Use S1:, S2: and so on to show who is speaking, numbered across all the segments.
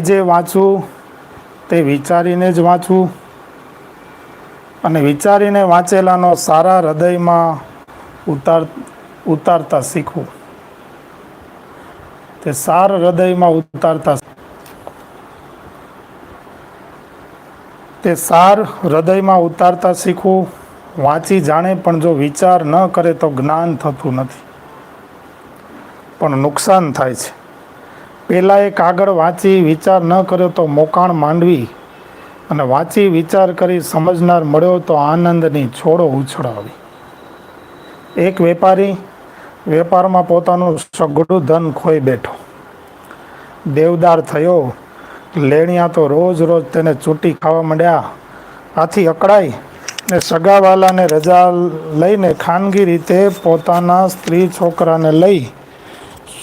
S1: જે વાંચવું તે વિચારીને જ વાંચવું અને વિચારીને વાંચેલાનો સારા હૃદયમાં ઉતાર, ઉતારતા શીખવું તે સાર હૃદયમાં ઉતારતા તે સાર હૃદયમાં ઉતારતા શીખવું વાંચી જાણે પણ જો વિચાર ન કરે તો જ્ઞાન થતું નથી. પણ નુકસાન થાય છે. પહેલાં એક આગળ વાંચી વિચાર ન કર્યો તો મોકાણ માંડવી. અને વાંચી વિચાર કરી સમજનાર મળ્યો તો આનંદની છોડો ઉછળાવી. એક વેપારી વેપારમાં પોતાનું સઘળું ધન ખોઈ બેઠો. દેવદાર થયો. લેણિયા તો રોજ રોજ તેને ચૂંટી ખાવા માંડ્યા. આથી અકળાઈ ને સગાવાલાને રજા લઈને ખાનગી રીતે પોતાના સ્ત્રી છોકરાને લઈ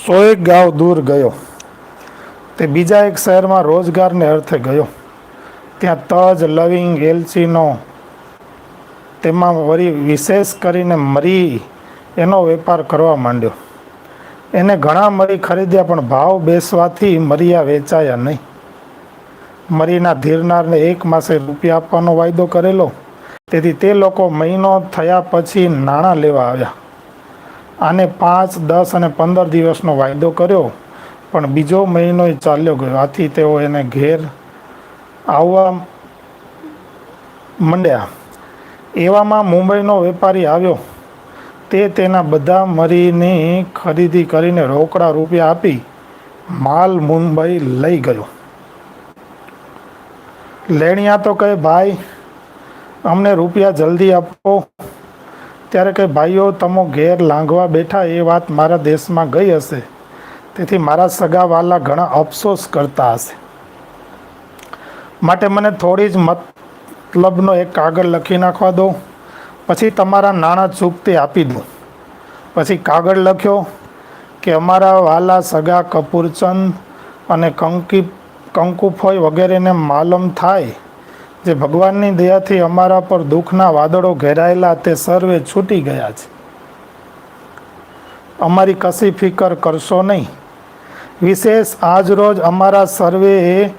S1: સોએક ગાંવ દૂર ગયો. તે બીજા એક શહેરમાં રોજગારને અર્થે ગયો. ત્યાં તજ, લવિંગ, એલચીનો, તેમાં વળી વિશેષ કરીને મરી એનો વેપાર કરવા માંડ્યો. એને ઘણા મરી ખરીદ્યા પણ ભાવ બેસવાથી મરિયા વેચાયા નહીં. મરીના ધીરનારને એક માસે રૂપિયા આપવાનો વાયદો કરેલો. તેથી તે લોકો મહિનો થયા પછી નાણાં લેવા આવ્યા. આને પાંચ, દસ અને પંદર દિવસનો વાયદો કર્યો. પણ બીજો મહિનો ચાલ્યો ગયો. આથી તેઓ એને ઘેર આવવા મંડ્યા. એવામાં મુંબઈનો વેપારી આવ્યો. તે તેના બધા મરીની ખરીદી કરીને રોકડા રૂપિયા આપી માલ મુંબઈ લઈ ગયો. લેણિયા તો કહે, ભાઈ, અમને રૂપિયા જલ્દી આપો. ત્યારે કે ભાઈઓ, તમો ઘેર લાંઘવા બેઠા, એ વાત મારા દેશમાં ગઈ હશે. તેથી મારા સગાવાલા ઘણા અફસોસ કરતા હશે. માટે મને થોડી જ મતલબનો એક કાગળ લખી નાખવા દો. પછી તમારા નાણાં ચૂકતે આપી દઉં. પછી કાગળ લખ્યો કે અમારા વાલા સગા કપૂરચંદ અને કંકી કંકુફોય વગેરેને માલમ થાય. જે ભગવાનની દયાથી અમારા પર દુઃખના વાદળો ઘેરાયેલા તે સર્વે છૂટી ગયા છે. અમારી કશી ફિકર કરશો નહીં. વિશેષ આજ રોજ અમારા સર્વે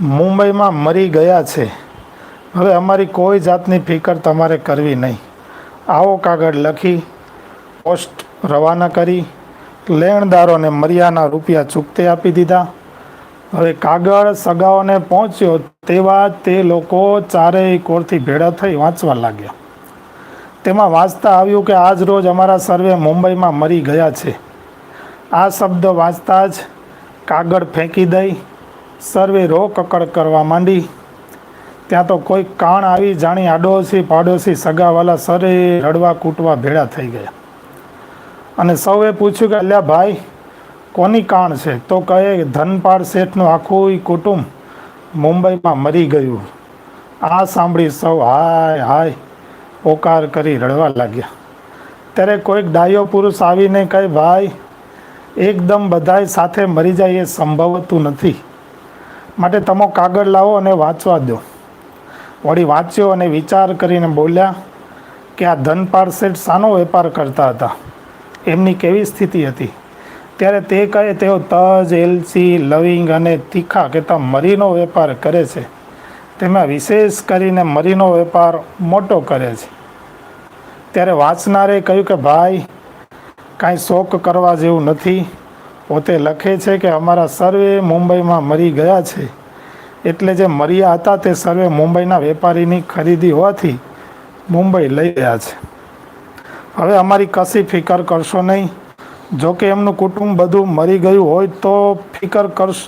S1: મુંબઈમાં મરી ગયા છે. હવે અમારી કોઈ જાતની ફિકર તમારે કરવી નહીં. આવો કાગળ લખી, પોસ્ટ રવાના કરી, લેણદારોને મર્યાના રૂપિયા ચૂકતે આપી દીધા. હવે કાગળ સગાઓને પહોંચ્યો તેવા તે લોકો ચારેય કોરથી ભેળા થઈ વાંચવા લાગ્યા. તેમાં વાંચતા આવ્યું કે આજ રોજ અમારા સર્વે મુંબઈમાં મરી ગયા છે. આ શબ્દ વાંચતા જ કાગળ ફેંકી દઈ સર્વે રો કકડ કરવા માંડી. ત્યાં તો કોઈ કાણ આવી જાણી આડોશી પાડોશી સગાવાલા સરે રડવા કૂટવા ભેળા થઈ ગયા. અને સૌએ પૂછ્યું કે, અલ્યા ભાઈ, કોની કાણ છે? તો કહે, ધનપાળ શેઠનું આખું કુટુંબ મુંબઈમાં મરી ગયું. આ સાંભળી સૌ હાય હાય પોકાર કરી રડવા લાગ્યા. ત્યારે કોઈક ડાયો પુરુષ આવીને કહે, ભાઈ એકદમ બધાય સાથે મરી જાય એ સંભવતું નથી. માટે તમે કાગળ લાવો અને વાંચવા દો. વળી વાંચ્યો અને વિચાર કરીને બોલ્યા કે આ ધનપાળ શેઠ શાનો વેપાર કરતા હતા? એમની કેવી સ્થિતિ હતી? ત્યારે તે કહે, તેઓ તજ, એલચી, લવિંગ અને તીખા કહેતા મરીનો વેપાર કરે છે. તેમાં વિશેષ કરીને મરીનો વેપાર મોટો કરે છે. ત્યારે વાંચનારે કહ્યું કે, ભાઈ કાંઈ શોક કરવા જેવું નથી. પોતે લખે છે કે અમારા સર્વે મુંબઈમાં મરી ગયા છે. એટલે જે મર્યા હતા તે સર્વે મુંબઈના વેપારીની ખરીદી હોવાથી મુંબઈ લઈ ગયા છે. હવે અમારી કશી ફિકર કરશો નહીં. જોકે એમનું કુટુંબ બધું મરી ગયું હોય તો ફિકર કરશ,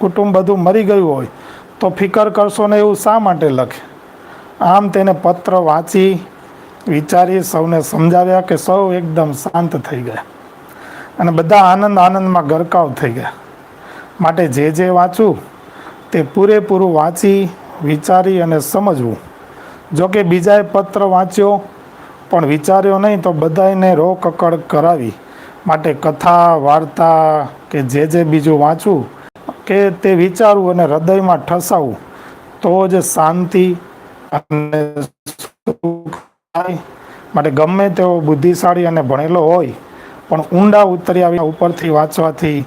S1: કુટુંબ બધું મરી ગયું હોય તો ફિકર કરશો ને એવું શા માટે લખે? આમ તેને પત્ર વાંચી વિચારી સૌને સમજાવ્યા કે સૌ એકદમ શાંત થઈ ગયા. અને બધા આનંદ આનંદમાં ગરકાવ થઈ ગયા. માટે જે જે વાંચું, તે પૂરેપૂરું વાંચી, વિચારી અને સમજવું. જો કે બીજાએ પત્ર વાંચ્યો, પણ વિચાર્યો નહીં તો બધાને રોકકડ કરાવી. માટે કથા, વાર્તા કે જે જે બીજું વાંચવું કે તે વિચારવું અને હૃદયમાં ઠસાવવું તો જ શાંતિ અને માટે ગમે તેવો બુદ્ધિશાળી અને ભણેલો હોય, પણ ઊંડા ઉતર્યા ઉપરથી વાંચવાથી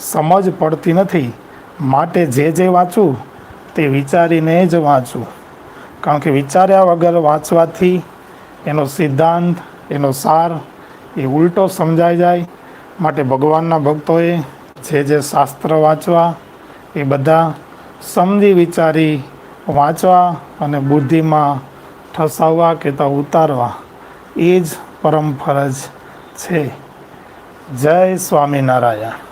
S1: સમજ પડતી નથી. માટે જે જે વાંચવું તે વિચારીને જ વાંચવું કારણ કે વિચાર્યા વગર વાંચવાથી એનો સિદ્ધાંત, એનો સાર, એ ઉલટો સમજાઈ જાય. માટે ભગવાનના ભક્તોએ જે જે શાસ્ત્ર વાંચવા, એ બધા સમજી વિચારી વાંચવા અને બુદ્ધિમાં ઠસાવવા કે તો ઉતારવા. એ જ પરમ ફરજ છે. જય સ્વામિનારાયણ.